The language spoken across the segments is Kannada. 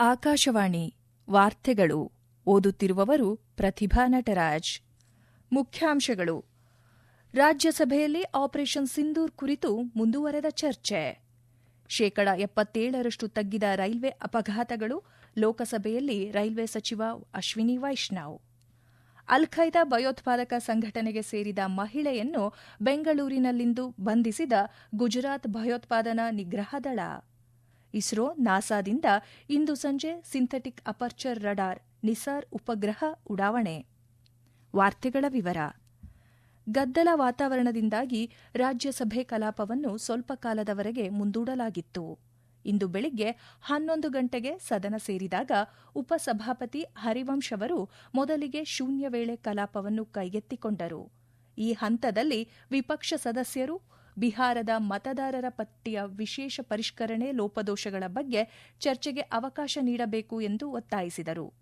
ಆಕಾಶವಾಣಿ ವಾರ್ತೆಗಳು ಓದುತ್ತಿರುವವರು ಪ್ರತಿಭಾ ನಟರಾಜ್. ಮುಖ್ಯಾಂಶಗಳು. ರಾಜ್ಯಸಭೆಯಲ್ಲಿ ಆಪರೇಷನ್ ಸಿಂಧೂರ್ ಕುರಿತು ಮುಂದುವರೆದ ಚರ್ಚೆ. ಶೇಕಡ ಎಪ್ಪತ್ತೇಳರಷ್ಟು ತಗ್ಗಿದ ರೈಲ್ವೆ ಅಪಘಾತಗಳು ಲೋಕಸಭೆಯಲ್ಲಿ ರೈಲ್ವೆ ಸಚಿವ ಅಶ್ವಿನಿ ವೈಷ್ಣವ್. ಅಲ್ ಖೈದಾ ಭಯೋತ್ಪಾದಕ ಸಂಘಟನೆಗೆ ಸೇರಿದ ಮಹಿಳೆಯನ್ನು ಬೆಂಗಳೂರಿನಲ್ಲಿಂದು ಬಂಧಿಸಿದ ಗುಜರಾತ್ ಭಯೋತ್ಪಾದನಾ ನಿಗ್ರಹ ದಳ. ಇಸ್ರೋ, ನಾಸಾದಿಂದ ಇಂದು ಸಂಜೆ ಸಿಂಥೆಟಿಕ್ ಅಪರ್ಚರ್ ರಡಾರ್ ನಿಸಾರ್ ಉಪಗ್ರಹ ಉಡಾವಣೆ. ವಾರ್ತೆಗಳ ವಿವರ. ಗದ್ದಲ ವಾತಾವರಣದಿಂದಾಗಿ ರಾಜ್ಯಸಭೆ ಕಲಾಪವನ್ನು ಸ್ವಲ್ಪ ಕಾಲದವರೆಗೆ ಮುಂದೂಡಲಾಗಿತ್ತು. ಇಂದು ಬೆಳಿಗ್ಗೆ ಹನ್ನೊಂದು ಗಂಟೆಗೆ ಸದನ ಸೇರಿದಾಗ ಉಪಸಭಾಪತಿ ಹರಿವಂಶ್ ಅವರು ಮೊದಲಿಗೆ ಶೂನ್ಯ ವೇಳೆ ಕಲಾಪವನ್ನು ಕೈಗೆತ್ತಿಕೊಂಡರು. ಈ ಹಂತದಲ್ಲಿ ವಿಪಕ್ಷ ಸದಸ್ಯರು ಬಿಹಾರದ ಮತದಾರರ ಪಟ್ಟಿಯ ವಿಶೇಷ ಪರಿಷ್ಕರಣೆ ಲೋಪದೋಷಗಳ ಬಗ್ಗೆ ಚರ್ಚೆಗೆ ಅವಕಾಶ ನೀಡಬೇಕು ಎಂದು ಒತ್ತಾಯಿಸಿದರು.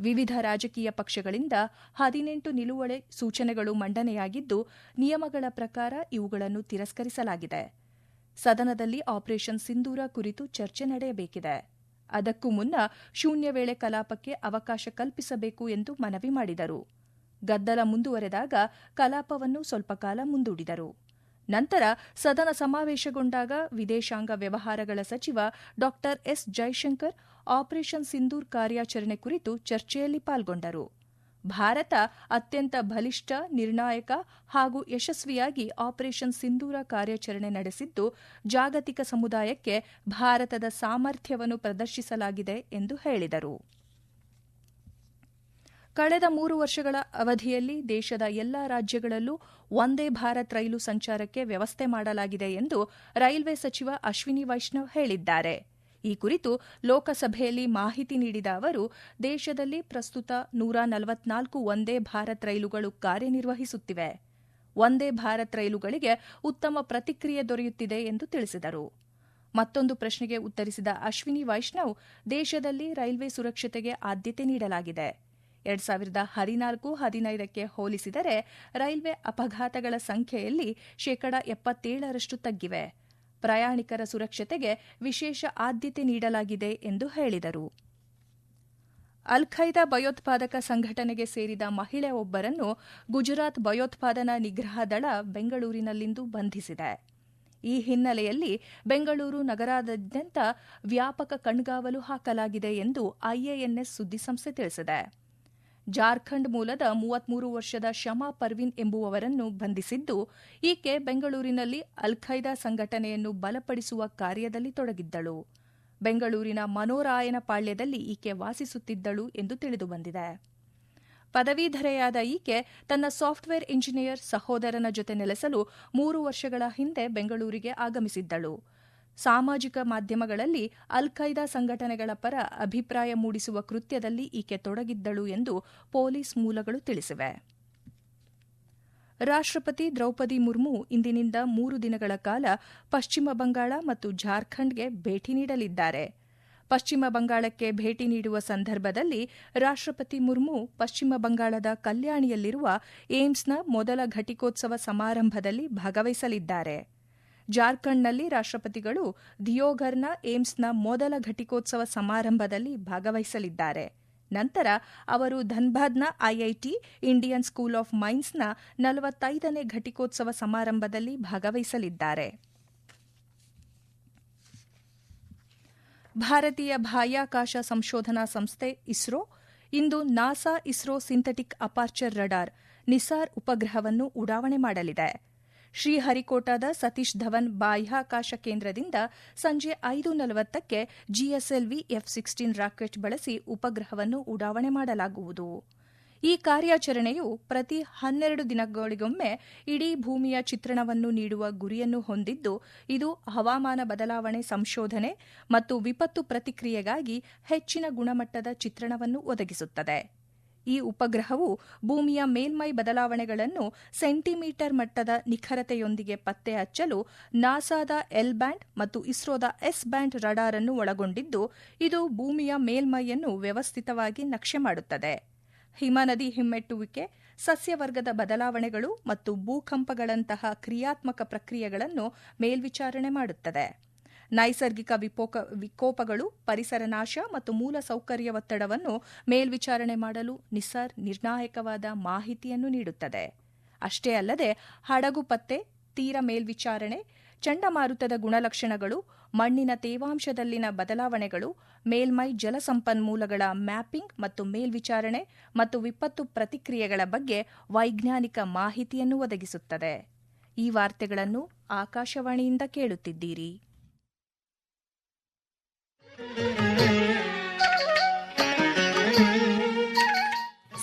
ವಿವಿಧ ರಾಜಕೀಯ ಪಕ್ಷಗಳಿಂದ ಹದಿನೆಂಟು ನಿಲುವಳಿ ಸೂಚನೆಗಳು ಮಂಡನೆಯಾಗಿದ್ದು, ನಿಯಮಗಳ ಪ್ರಕಾರ ಇವುಗಳನ್ನು ತಿರಸ್ಕರಿಸಲಾಗಿದೆ. ಸದನದಲ್ಲಿ ಆಪರೇಷನ್ ಸಿಂಧೂರ ಕುರಿತು ಚರ್ಚೆ ನಡೆಯಬೇಕಿದೆ. ಅದಕ್ಕೂ ಮುನ್ನ ಶೂನ್ಯ ವೇಳೆ ಕಲಾಪಕ್ಕೆ ಅವಕಾಶ ಕಲ್ಪಿಸಬೇಕು ಎಂದು ಮನವಿ ಮಾಡಿದರು. ಗದ್ದಲ ಮುಂದುವರೆದಾಗ ಕಲಾಪವನ್ನು ಸ್ವಲ್ಪ ಕಾಲ ಮುಂದೂಡಿದರು. ನಂತರ ಸದನ ಸಮಾವೇಶಗೊಂಡಾಗ ವಿದೇಶಾಂಗ ವ್ಯವಹಾರಗಳ ಸಚಿವ ಡಾ ಎಸ್ ಜೈಶಂಕರ್, ಆಪರೇಷನ್ ಸಿಂಧೂರ್ ಕಾರ್ಯಾಚರಣೆ ಕುರಿತು ಚರ್ಚೆಯಲ್ಲಿ ಪಾಲ್ಗೊಂಡರು. ಭಾರತ ಅತ್ಯಂತ ಬಲಿಷ್ಠ, ನಿರ್ಣಾಯಕ ಹಾಗೂ ಯಶಸ್ವಿಯಾಗಿ ಆಪರೇಷನ್ ಸಿಂಧೂರ ಕಾರ್ಯಾಚರಣೆ ನಡೆಸಿದ್ದು, ಜಾಗತಿಕ ಸಮುದಾಯಕ್ಕೆ ಭಾರತದ ಸಾಮರ್ಥ್ಯವನ್ನು ಪ್ರದರ್ಶಿಸಲಾಗಿದೆ ಎಂದು ಹೇಳಿದರು. ಕಳೆದ ಮೂರು ವರ್ಷಗಳ ಅವಧಿಯಲ್ಲಿ ದೇಶದ ಎಲ್ಲಾ ರಾಜ್ಯಗಳಲ್ಲೂ ಒಂದೇ ಭಾರತ್ ರೈಲು ಸಂಚಾರಕ್ಕೆ ವ್ಯವಸ್ಥೆ ಮಾಡಲಾಗಿದೆ ಎಂದು ರೈಲ್ವೆ ಸಚಿವ ಅಶ್ವಿನಿ ವೈಷ್ಣವ್ ಹೇಳಿದ್ದಾರೆ. ಈ ಕುರಿತು ಲೋಕಸಭೆಯಲ್ಲಿ ಮಾಹಿತಿ ನೀಡಿದ ಅವರು, ದೇಶದಲ್ಲಿ ಪ್ರಸ್ತುತ ನೂರ ನಲವತ್ನಾಲ್ಕು ಒಂದೇ ಭಾರತ್ ರೈಲುಗಳು ಕಾರ್ಯನಿರ್ವಹಿಸುತ್ತಿವೆ. ಒಂದೇ ಭಾರತ್ ರೈಲುಗಳಿಗೆ ಉತ್ತಮ ಪ್ರತಿಕ್ರಿಯೆ ದೊರೆಯುತ್ತಿದೆ ಎಂದು ತಿಳಿಸಿದರು. ಮತ್ತೊಂದು ಪ್ರಶ್ನೆಗೆ ಉತ್ತರಿಸಿದ ಅಶ್ವಿನಿ ವೈಷ್ಣವ್, ದೇಶದಲ್ಲಿ ರೈಲ್ವೆ ಸುರಕ್ಷತೆಗೆ ಆದ್ಯತೆ ನೀಡಲಾಗಿದೆ. ಎರಡ್ ಸಾವಿರದ ಹದಿನಾಲ್ಕು ಹದಿನೈದಕ್ಕೆ ಹೋಲಿಸಿದರೆ ರೈಲ್ವೆ ಅಪಘಾತಗಳ ಸಂಖ್ಯೆಯಲ್ಲಿ ಶೇಕಡ ಎಪ್ಪತ್ತೇಳರಷ್ಟು ತಗ್ಗಿವೆ. ಪ್ರಯಾಣಿಕರ ಸುರಕ್ಷತೆಗೆ ವಿಶೇಷ ಆದ್ಯತೆ ನೀಡಲಾಗಿದೆ ಎಂದು ಹೇಳಿದರು. ಅಲ್ ಖೈದಾ ಭಯೋತ್ಪಾದಕ ಸಂಘಟನೆಗೆ ಸೇರಿದ ಮಹಿಳೆಯೊಬ್ಬರನ್ನು ಗುಜರಾತ್ ಭಯೋತ್ಪಾದನಾ ನಿಗ್ರಹ ದಳ ಬೆಂಗಳೂರಿನಲ್ಲಿಂದು ಬಂಧಿಸಿದೆ. ಈ ಹಿನ್ನೆಲೆಯಲ್ಲಿ ಬೆಂಗಳೂರು ನಗರಾದ್ಯಂತ ವ್ಯಾಪಕ ಕಣ್ಗಾವಲು ಹಾಕಲಾಗಿದೆ ಎಂದು ಐಎಎನ್ಎಸ್ ಸುದ್ದಿಸಂಸ್ಥೆ ತಿಳಿಸಿದೆ. ಜಾರ್ಖಂಡ್ ಮೂಲದ ಮೂವತ್ಮೂರು ವರ್ಷದ ಶಮಾ ಪರ್ವಿನ್ ಎಂಬುವವರನ್ನು ಬಂಧಿಸಿದ್ದು, ಈಕೆ ಬೆಂಗಳೂರಿನಲ್ಲಿ ಅಲ್ ಖೈದಾ ಸಂಘಟನೆಯನ್ನು ಬಲಪಡಿಸುವ ಕಾರ್ಯದಲ್ಲಿ ತೊಡಗಿದ್ದಳು. ಬೆಂಗಳೂರಿನ ಮನೋರಾಯನ ಪಾಳ್ಯದಲ್ಲಿ ಈಕೆ ವಾಸಿಸುತ್ತಿದ್ದಳು ಎಂದು ತಿಳಿದುಬಂದಿದೆ. ಪದವೀಧರೆಯಾದ ಈಕೆ ತನ್ನ ಸಾಫ್ಟ್ವೇರ್ ಇಂಜಿನಿಯರ್ ಸಹೋದರನ ಜೊತೆ ನೆಲೆಸಲು ಮೂರು ವರ್ಷಗಳ ಹಿಂದೆ ಬೆಂಗಳೂರಿಗೆ ಆಗಮಿಸಿದ್ದಳು. ಸಾಮಾಜಿಕ ಮಾಧ್ಯಮಗಳಲ್ಲಿ ಅಲ್ ಖೈದಾ ಸಂಘಟನೆಗಳ ಪರ ಅಭಿಪ್ರಾಯ ಮೂಡಿಸುವ ಕೃತ್ಯದಲ್ಲಿ ಈಕೆ ತೊಡಗಿದ್ದಳು ಎಂದು ಪೊಲೀಸ್ ಮೂಲಗಳು ತಿಳಿಸಿವೆ. ರಾಷ್ಟ್ರಪತಿ ದ್ರೌಪದಿ ಮುರ್ಮು ಇಂದಿನಿಂದ ಮೂರು ದಿನಗಳ ಕಾಲ ಪಶ್ಚಿಮ ಬಂಗಾಳ ಮತ್ತು ಜಾರ್ಖಂಡ್ಗೆ ಭೇಟಿ ನೀಡಲಿದ್ದಾರೆ. ಪಶ್ಚಿಮ ಬಂಗಾಳಕ್ಕೆ ಭೇಟಿ ನೀಡುವ ಸಂದರ್ಭದಲ್ಲಿ ರಾಷ್ಟ್ರಪತಿ ಮುರ್ಮು ಪಶ್ಚಿಮ ಬಂಗಾಳದ ಕಲ್ಯಾಣಿಯಲ್ಲಿರುವ ಏಮ್ಸ್ನ ಮೊದಲ ಘಟಿಕೋತ್ಸವ ಸಮಾರಂಭದಲ್ಲಿ ಭಾಗವಹಿಸಲಿದ್ದಾರೆ. ಜಾರ್ಖಂಡ್ನಲ್ಲಿ ರಾಷ್ಟ್ರಪತಿಗಳು ಧಿಯೋಘರ್ನ ಏಮ್ಸ್ನ ಮೊದಲ ಘಟಿಕೋತ್ಸವ ಸಮಾರಂಭದಲ್ಲಿ ಭಾಗವಹಿಸಲಿದ್ದಾರೆ. ನಂತರ ಅವರು ಧನ್ಬಾದ್ನ ಐಐಟಿ, ಇಂಡಿಯನ್ ಸ್ಕೂಲ್ ಆಫ್ ಮೈನ್ಸ್ನ ನಲವತ್ತೈದನೇ ಘಟಿಕೋತ್ಸವ ಸಮಾರಂಭದಲ್ಲಿ ಭಾಗವಹಿಸಲಿದ್ದಾರೆ. ಭಾರತೀಯ ಬಾಹ್ಯಾಕಾಶ ಸಂಶೋಧನಾ ಸಂಸ್ಥೆ, ಇಸ್ರೋ, ಇಂದು NASA ISRO synthetic aperture radar, NISAR ಉಪಗ್ರಹವನ್ನು ಉಡಾವಣೆ ಮಾಡಲಿದೆ. ಶ್ರೀಹರಿಕೋಟಾದ ಸತೀಶ್ ಧವನ್ ಬಾಹ್ಯಾಕಾಶ ಕೇಂದ್ರದಿಂದ ಸಂಜೆ ಐದು ನಲವತ್ತಕ್ಕೆ ಜಿಎಸ್ಎಲ್ವಿ ಎಫ್ ಸಿಕ್ಸ್ಟೀನ್ ರಾಕೆಟ್ ಬಳಸಿ ಉಪಗ್ರಹವನ್ನು ಉಡಾವಣೆ ಮಾಡಲಾಗುವುದು. ಈ ಕಾರ್ಯಾಚರಣೆಯು ಪ್ರತಿ ಹನ್ನೆರಡು ದಿನಗಳಿಗೊಮ್ಮೆ ಇಡೀ ಭೂಮಿಯ ಚಿತ್ರಣವನ್ನು ನೀಡುವ ಗುರಿಯನ್ನು ಹೊಂದಿದ್ದು, ಇದು ಹವಾಮಾನ ಬದಲಾವಣೆ ಸಂಶೋಧನೆ ಮತ್ತು ವಿಪತ್ತು ಪ್ರತಿಕ್ರಿಯೆಗಾಗಿ ಹೆಚ್ಚಿನ ಗುಣಮಟ್ಟದ ಚಿತ್ರಣವನ್ನು ಒದಗಿಸುತ್ತದೆ. ಈ ಉಪಗ್ರಹವು ಭೂಮಿಯ ಮೇಲ್ಮೈ ಬದಲಾವಣೆಗಳನ್ನು ಸೆಂಟಿಮೀಟರ್ ಮಟ್ಟದ ನಿಖರತೆಯೊಂದಿಗೆ ಪತ್ತೆ ಹಚ್ಚಲು ನಾಸಾದ ಎಲ್ ಬ್ಯಾಂಡ್ ಮತ್ತು ಇಸ್ರೋದ ಎಸ್ ಬ್ಯಾಂಡ್ ರಡಾರ್ ಅನ್ನು ಒಳಗೊಂಡಿದ್ದು, ಇದು ಭೂಮಿಯ ಮೇಲ್ಮೈಯನ್ನು ವ್ಯವಸ್ಥಿತವಾಗಿ ನಕ್ಷೆ ಮಾಡುತ್ತದೆ. ಹಿಮನದಿ ಹಿಮ್ಮೆಟ್ಟುವಿಕೆ, ಸಸ್ಯವರ್ಗದ ಬದಲಾವಣೆಗಳು ಮತ್ತು ಭೂಕಂಪಗಳಂತಹ ಕ್ರಿಯಾತ್ಮಕ ಪ್ರಕ್ರಿಯೆಗಳನ್ನು ಮೇಲ್ವಿಚಾರಣೆ ಮಾಡುತ್ತದೆ. ನೈಸರ್ಗಿಕ ವಿಕೋಪಗಳು, ಪರಿಸರ ನಾಶ ಮತ್ತು ಮೂಲ ಸೌಕರ್ಯ ಒತ್ತಡವನ್ನು ಮೇಲ್ವಿಚಾರಣೆ ಮಾಡಲು ನಿಸಾರ್ ನಿರ್ಣಾಯಕವಾದ ಮಾಹಿತಿಯನ್ನು ನೀಡುತ್ತದೆ. ಅಷ್ಟೇ ಅಲ್ಲದೆ, ಹಡಗು ಪತ್ತೆ, ತೀರ ಮೇಲ್ವಿಚಾರಣೆ, ಚಂಡಮಾರುತದ ಗುಣಲಕ್ಷಣಗಳು, ಮಣ್ಣಿನ ತೇವಾಂಶದಲ್ಲಿನ ಬದಲಾವಣೆಗಳು, ಮೇಲ್ಮೈ ಜಲಸಂಪನ್ಮೂಲಗಳ ಮ್ಯಾಪಿಂಗ್ ಮತ್ತು ಮೇಲ್ವಿಚಾರಣೆ ಮತ್ತು ವಿಪತ್ತು ಪ್ರತಿಕ್ರಿಯೆಗಳ ಬಗ್ಗೆ ವೈಜ್ಞಾನಿಕ ಮಾಹಿತಿಯನ್ನು ಒದಗಿಸುತ್ತದೆ. ಈ ವಾರ್ತೆಗಳನ್ನು ಆಕಾಶವಾಣಿಯಿಂದ ಕೇಳುತ್ತಿದ್ದೀರಿ.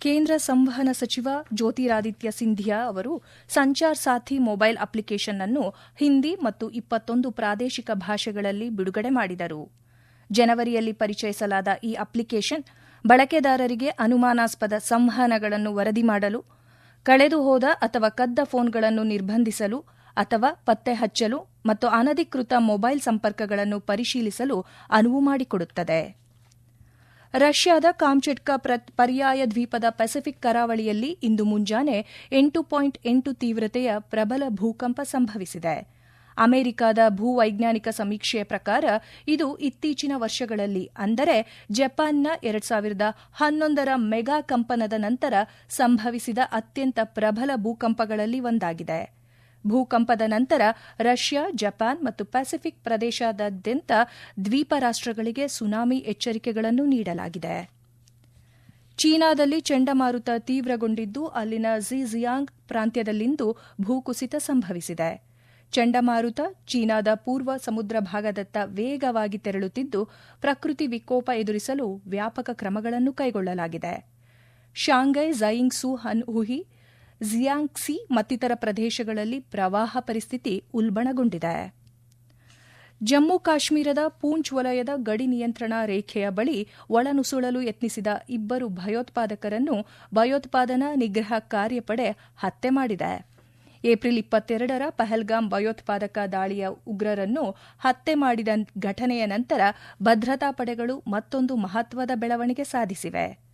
ಕೇಂದ್ರ ಸಂವಹನ ಸಚಿವ ಜ್ಯೋತಿರಾದಿತ್ಯ ಸಿಂಧಿಯಾ ಅವರು ಸಂಚಾರ್ ಸಾಥಿ ಮೊಬೈಲ್ ಅಪ್ಲಿಕೇಶನ್ ಅನ್ನು ಹಿಂದಿ ಮತ್ತು ಇಪ್ಪತ್ತೊಂದು ಪ್ರಾದೇಶಿಕ ಭಾಷೆಗಳಲ್ಲಿ ಬಿಡುಗಡೆ ಮಾಡಿದರು. ಜನವರಿಯಲ್ಲಿ ಪರಿಚಯಿಸಲಾದ ಈ ಅಪ್ಲಿಕೇಶನ್ ಬಳಕೆದಾರರಿಗೆ ಅನುಮಾನಾಸ್ಪದ ಸಂವಹನಗಳನ್ನು ವರದಿ ಮಾಡಲು ಕಳೆದುಹೋದ ಅಥವಾ ಕದ್ದ ಫೋನ್ಗಳನ್ನು ನಿರ್ಬಂಧಿಸಲು ಅಥವಾ ಪತ್ತೆ ಹಚ್ಚಲು ಮತ್ತು ಅನಧಿಕೃತ ಮೊಬೈಲ್ ಸಂಪರ್ಕಗಳನ್ನು ಪರಿಶೀಲಿಸಲು ಅನುವು ಮಾಡಿಕೊಡುತ್ತದೆ. ರಷ್ಯಾದ ಕಾಮ್ಚೆಟ್ಕಾ ಪರ್ಯಾಯ ದ್ವೀಪದ ಪೆಸಿಫಿಕ್ ಕರಾವಳಿಯಲ್ಲಿ ಇಂದು ಮುಂಜಾನೆ ಎಂಟು ಪಾಯಿಂಟ್ ಎಂಟು ತೀವ್ರತೆಯ ಪ್ರಬಲ ಭೂಕಂಪ ಸಂಭವಿಸಿದೆ. ಅಮೆರಿಕದ ಭೂವೈಜ್ಞಾನಿಕ ಸಮೀಕ್ಷೆಯ ಪ್ರಕಾರ ಇದು ಇತ್ತೀಚಿನ ವರ್ಷಗಳಲ್ಲಿ, ಅಂದರೆ ಜಪಾನ್ನ ಎರಡ್ ಸಾವಿರದ ಹನ್ನೊಂದರ ಮೆಗಾ ಕಂಪನದ ನಂತರ ಸಂಭವಿಸಿದ ಅತ್ಯಂತ ಪ್ರಬಲ ಭೂಕಂಪಗಳಲ್ಲಿ ಒಂದಾಗಿದೆ. ಭೂಕಂಪದ ನಂತರ ರಷ್ಯಾ, ಜಪಾನ್ ಮತ್ತು ಪೆಸಿಫಿಕ್ ಪ್ರದೇಶದಾದ್ಯಂತ ದ್ವೀಪ ರಾಷ್ಟಗಳಿಗೆ ಸುನಾಮಿ ಎಚ್ಚರಿಕೆಗಳನ್ನು ನೀಡಲಾಗಿದೆ. ಚೀನಾದಲ್ಲಿ ಚಂಡಮಾರುತ ತೀವ್ರಗೊಂಡಿದ್ದು ಅಲ್ಲಿನ ಝಿಜಿಯಾಂಗ್ ಪ್ರಾಂತ್ಯದಲ್ಲಿಂದು ಭೂಕುಸಿತ ಸಂಭವಿಸಿದೆ. ಚಂಡಮಾರುತ ಚೀನಾದ ಪೂರ್ವ ಸಮುದ್ರ ಭಾಗದತ್ತ ವೇಗವಾಗಿ ತೆರಳುತ್ತಿದ್ದು ಪ್ರಕೃತಿ ವಿಕೋಪ ಎದುರಿಸಲು ವ್ಯಾಪಕ ಕ್ರಮಗಳನ್ನು ಕೈಗೊಳ್ಳಲಾಗಿದೆ. ಶಾಂಘೈ ಝಯಿಂಗ್ಸು ಹನ್ಹುಹಿ ಜಿಯಾಂಗ್ಸಿ ಮತ್ತಿತರ ಪ್ರದೇಶಗಳಲ್ಲಿ ಪ್ರವಾಹ ಪರಿಸ್ಥಿತಿ ಉಲ್ಬಣಗೊಂಡಿದೆ. ಜಮ್ಮು ಕಾಶ್ಮೀರದ ಪೂಂಚ್ ವಲಯದ ಗಡಿ ನಿಯಂತ್ರಣ ರೇಖೆಯ ಬಳಿ ಒಳನುಸುಳಲು ಯತ್ನಿಸಿದ ಇಬ್ಬರು ಭಯೋತ್ಪಾದಕರನ್ನು ಭಯೋತ್ಪಾದನಾ ನಿಗ್ರಹ ಕಾರ್ಯಪಡೆ ಹತ್ಯೆ ಮಾಡಿದೆ. ಏಪ್ರಿಲ್ ಇಪ್ಪತ್ತೆರಡರ ಪಹಲ್ಗಾಮ್ ಭಯೋತ್ಪಾದಕ ದಾಳಿಯ ಉಗ್ರರನ್ನು ಹತ್ಯೆ ಮಾಡಿದ ಘಟನೆಯ ನಂತರ ಭದ್ರತಾ ಪಡೆಗಳು ಮತ್ತೊಂದು ಮಹತ್ವದ ಬೆಳವಣಿಗೆ ಸಾಧಿಸಿವೆ.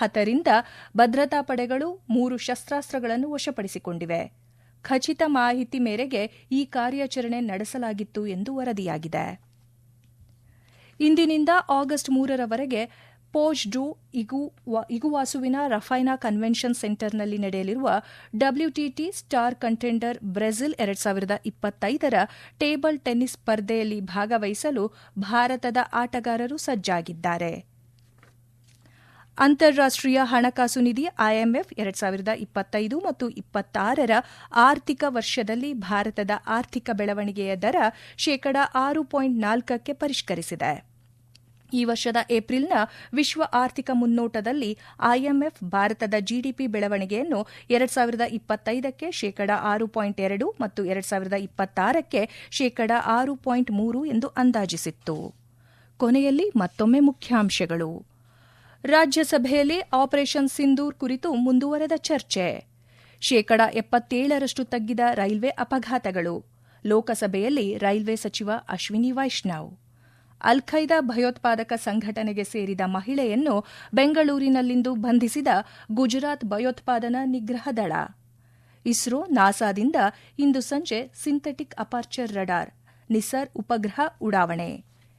ಹತರಿಂದ ಭದ್ರತಾ ಪಡೆಗಳು ಮೂರು ಶಸ್ತ್ರಾಸ್ತ್ರಗಳನ್ನು ವಶಪಡಿಸಿಕೊಂಡಿವೆ. ಖಚಿತ ಮಾಹಿತಿ ಮೇರೆಗೆ ಈ ಕಾರ್ಯಾಚರಣೆ ನಡೆಸಲಾಗಿತ್ತು ಎಂದು ವರದಿಯಾಗಿದೆ. ಇಂದಿನಿಂದ ಆಗಸ್ಟ್ ಮೂರರವರೆಗೆ ಪೋಜ್ ಡು ಇಗುವಾಸುವಿನ ರಫೈನಾ ಕನ್ವೆನ್ಷನ್ ಸೆಂಟರ್ನಲ್ಲಿ ನಡೆಯಲಿರುವ ಡಬ್ಲ್ಯೂಟಿಟಿ ಸ್ಟಾರ್ ಕಂಟೆಂಡರ್ ಬ್ರೆಜಿಲ್ ಎರಡ್ ಸಾವಿರದ ಇಪ್ಪತ್ತೈದರ ಟೇಬಲ್ ಟೆನ್ನಿಸ್ ಸ್ಪರ್ಧೆಯಲ್ಲಿ ಭಾಗವಹಿಸಲು ಭಾರತದ ಆಟಗಾರರು ಸಜ್ಜಾಗಿದ್ದಾರೆ. ಅಂತಾರಾಷ್ಟೀಯ ಹಣಕಾಸು ನಿಧಿ ಐಎಂಎಫ್ ಎರಡ್ ಸಾವಿರದ ಇಪ್ಪತ್ತೈದು ಮತ್ತು ಇಪ್ಪತ್ತಾರರ ಆರ್ಥಿಕ ವರ್ಷದಲ್ಲಿ ಭಾರತದ ಆರ್ಥಿಕ ಬೆಳವಣಿಗೆಯ ದರ ಶೇಕಡ ಆರು ಪಾಯಿಂಟ್ ನಾಲ್ಕಕ್ಕೆ ಪರಿಷ್ಕರಿಸಿದೆ. ಈ ವರ್ಷದ ಏಪ್ರಿಲ್ನ ವಿಶ್ವ ಆರ್ಥಿಕ ಮುನ್ನೋಟದಲ್ಲಿ ಐಎಂಎಫ್ ಭಾರತದ ಜಿಡಿಪಿ ಬೆಳವಣಿಗೆಯನ್ನು ಎರಡ್ ಸಾವಿರದ ಇಪ್ಪತ್ತೈದಕ್ಕೆ ಶೇಕಡಾ ಆರು ಪಾಯಿಂಟ್ ಎರಡು ಮತ್ತು ಎರಡ್ ಸಾವಿರದ ಇಪ್ಪತ್ತಾರಕ್ಕೆ ಶೇಕಡ ಆರು ಪಾಯಿಂಟ್ ಮೂರು ಎಂದು ಅಂದಾಜಿಸಿತ್ತು. ಕೊನೆಯಲ್ಲಿ ಮತ್ತೊಮ್ಮೆ ಮುಖ್ಯಾಂಶಗಳು. ರಾಜ್ಯಸಭೆಯಲ್ಲಿ ಆಪರೇಷನ್ ಸಿಂಧೂರ್ ಕುರಿತು ಮುಂದುವರೆದ ಚರ್ಚೆ. ಶೇಕಡ ಎಪ್ಪತ್ತೇಳರಷ್ಟು ತಗ್ಗಿದ ರೈಲ್ವೆ ಅಪಘಾತಗಳು. ಲೋಕಸಭೆಯಲ್ಲಿ ರೈಲ್ವೆ ಸಚಿವ ಅಶ್ವಿನಿ ವೈಷ್ಣವ್. ಅಲ್ ಖೈದಾ ಭಯೋತ್ಪಾದಕ ಸಂಘಟನೆಗೆ ಸೇರಿದ ಮಹಿಳೆಯನ್ನು ಬೆಂಗಳೂರಿನಲ್ಲಿಂದು ಬಂಧಿಸಿದ ಗುಜರಾತ್ ಭಯೋತ್ಪಾದನಾ ನಿಗ್ರಹ ದಳ. ಇಸ್ರೋ, ನಾಸಾದಿಂದ ಇಂದು ಸಂಜೆ ಸಿಂಥೆಟಿಕ್ ಅಪಾರ್ಚರ್ ರಡಾರ್, ನಿಸರ್ ಉಪಗ್ರಹ ಉಡಾವಣೆ.